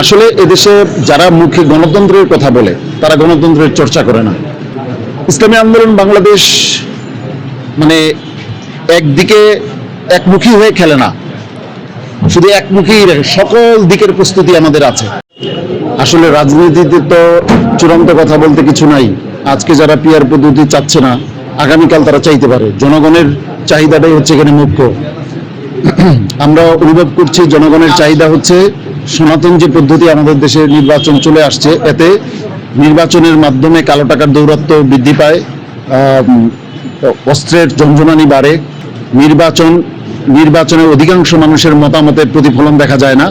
আসলে এদেশে যারা মুখে গণতন্ত্রের কথা বলে, তারা গণতন্ত্রের চর্চা করে না। ইসলামী আন্দোলন বাংলাদেশ মানে একদিকে একমুখী হয়ে খেলে না। শুধু একমুখী সকল দিকের প্রস্তুতি আমাদের আছে। আসলে রাজনীতিতে তো চূড়ান্ত কথা বলতে কিছু নাই। আজকে যারা পিয়ার পদ্ধতি চাচ্ছে না, আগামীকাল তারা চাইতে পারে। জনগণের চাহিদাটাই হচ্ছে এখানে মুখ্য। আমরা অনুভব করছি জনগণের চাহিদা হচ্ছে সনাতন যে পদ্ধতি আমাদের দেশে নির্বাচন চলে আসছে, এতে নির্বাচনের মাধ্যমে কালো টাকার দৌরত্ব বৃদ্ধি পায় অস্ত্রের জঞ্জনানি বাড়ে, নির্বাচন নির্বাচনে অধিকাংশ মানুষের মতামতের প্রতিফলন দেখা যায় না।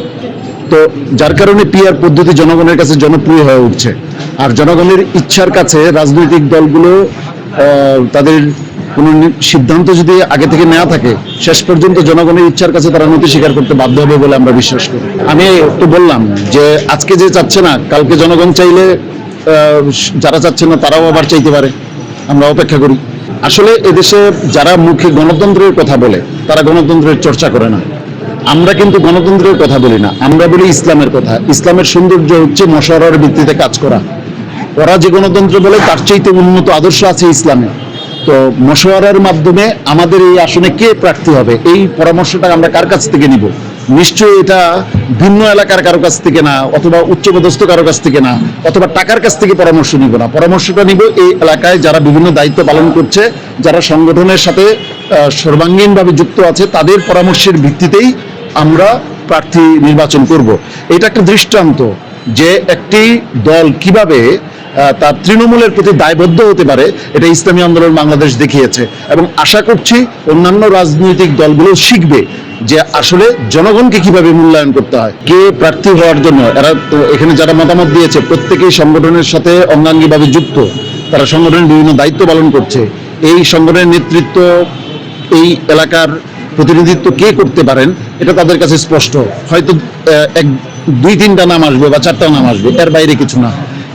তো যার কারণে পিআর পদ্ধতি জনগণের কাছে জনপ্রিয় হয়ে উঠছে। আর জনগণের ইচ্ছার কাছে রাজনৈতিক দলগুলো তাদের কোনো সিদ্ধান্ত যদি আগে থেকে নেওয়া থাকে, শেষ পর্যন্ত জনগণের ইচ্ছার কাছে তারা নথি স্বীকার করতে বাধ্য হবে বলে আমরা বিশ্বাস করি। আমি একটু বললাম যে, আজকে যে চাচ্ছে না, কালকে জনগণ চাইলে যারা চাচ্ছে না তারাও আবার চাইতে পারে। আমরা অপেক্ষা করি। আসলে এদেশে যারা মুখে গণতন্ত্রের কথা বলে, তারা গণতন্ত্রের চর্চা করে না। আমরা কিন্তু গণতন্ত্রের কথা বলি না। আমরা বলি ইসলামের কথা। ইসলামের সৌন্দর্য হচ্ছে মশারার ভিত্তিতে কাজ করা। ওরা যে গণতন্ত্র বলে, তার চাইতে উন্নত আদর্শ আছে ইসলামে। তো মশওয়ারার মাধ্যমে আমাদের এই আসনে কে প্রার্থী হবে? এই পরামর্শটা আমরা কার কাছ থেকে নিব? নিশ্চয়ই এটা ভিন্ন এলাকার কারও কাছ থেকে না, অথবা উচ্চপদস্থ কারও কাছ থেকে না, অথবা টাকার কাছ থেকে পরামর্শ নিব না। পরামর্শটা নিব এই এলাকায় যারা বিভিন্ন দায়িত্ব পালন করছে, যারা সংগঠনের সাথে সর্বাঙ্গীনভাবে যুক্ত আছে, তাদের পরামর্শের ভিত্তিতেই আমরা প্রার্থী নির্বাচন করব। এটা একটা দৃষ্টান্ত যে একটি দল কীভাবে তার তৃণমূলের প্রতি দায়বদ্ধ হতে পারে, এটা ইসলামী আন্দোলন বাংলাদেশ দেখিয়েছে। এবং আশা করছি অন্যান্য রাজনৈতিক দলগুলো শিখবে যে আসলে জনগণকে কীভাবে মূল্যায়ন করতে হয়। কে প্রার্থী হওয়ার জন্য, এরা এখানে যারা মতামত দিয়েছে, প্রত্যেকেই সংগঠনের সাথে অঙ্গাঙ্গিভাবে যুক্ত। তারা সংগঠনের বিভিন্ন দায়িত্ব পালন করছে। এই সংগঠনের নেতৃত্ব এই এলাকার প্রতিনিধিত্ব কে করতে পারেন, এটা তাদের কাছে স্পষ্ট। হয়তো এক, দুই, তিনটা নাম আসবে বা চারটা নাম আসবে, এর বাইরে কিছু না।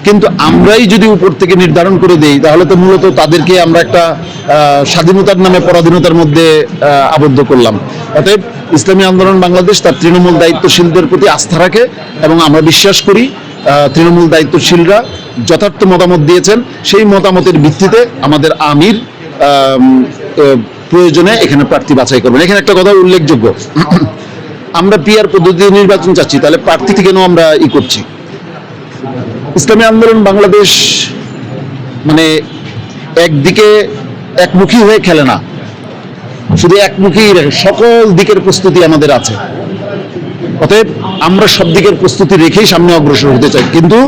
কিন্তু আমরাই যদি উপর থেকে নির্ধারণ করে দেই, তাহলে তো মূলত তাদেরকে আমরা একটা স্বাধীনতার নামে পরাধীনতার মধ্যে আবদ্ধ করলাম। অতএব ইসলামী আন্দোলন বাংলাদেশ তার তৃণমূল দায়িত্বশীলদের প্রতি আস্থা রাখে এবং আমরা বিশ্বাস করি তৃণমূল দায়িত্বশীলরা যথার্থ মতামত দিয়েছেন। সেই মতামতের ভিত্তিতে আমাদের আমির প্রয়োজনে এখানে প্রার্থী বাছাই করবেন। এখানে একটা কথা উল্লেখযোগ্য। আমরা পিআর পদ্ধতিতে নির্বাচন চাচ্ছি, তাহলে প্রার্থী কেন আমরা ই করছি। ইসলামী আন্দোলন বাংলাদেশ মানে একদিকে একমুখী হয়ে খেলে না। শুধু একমুখী সকল দিকের প্রস্তুতি আমাদের আছে। অতএব আমরা সব দিকের প্রস্তুতি রেখেই সামনে অগ্রসর হতে চাই। কিন্তু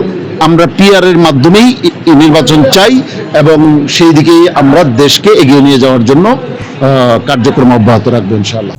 আমরা পিআর এর মাধ্যমেই নির্বাচন চাই এবং সেই দিকেই আমরা দেশকে এগিয়ে নিয়ে যাওয়ার জন্য কার্যক্রম অব্যাহত রাখব ইনশাআল্লাহ।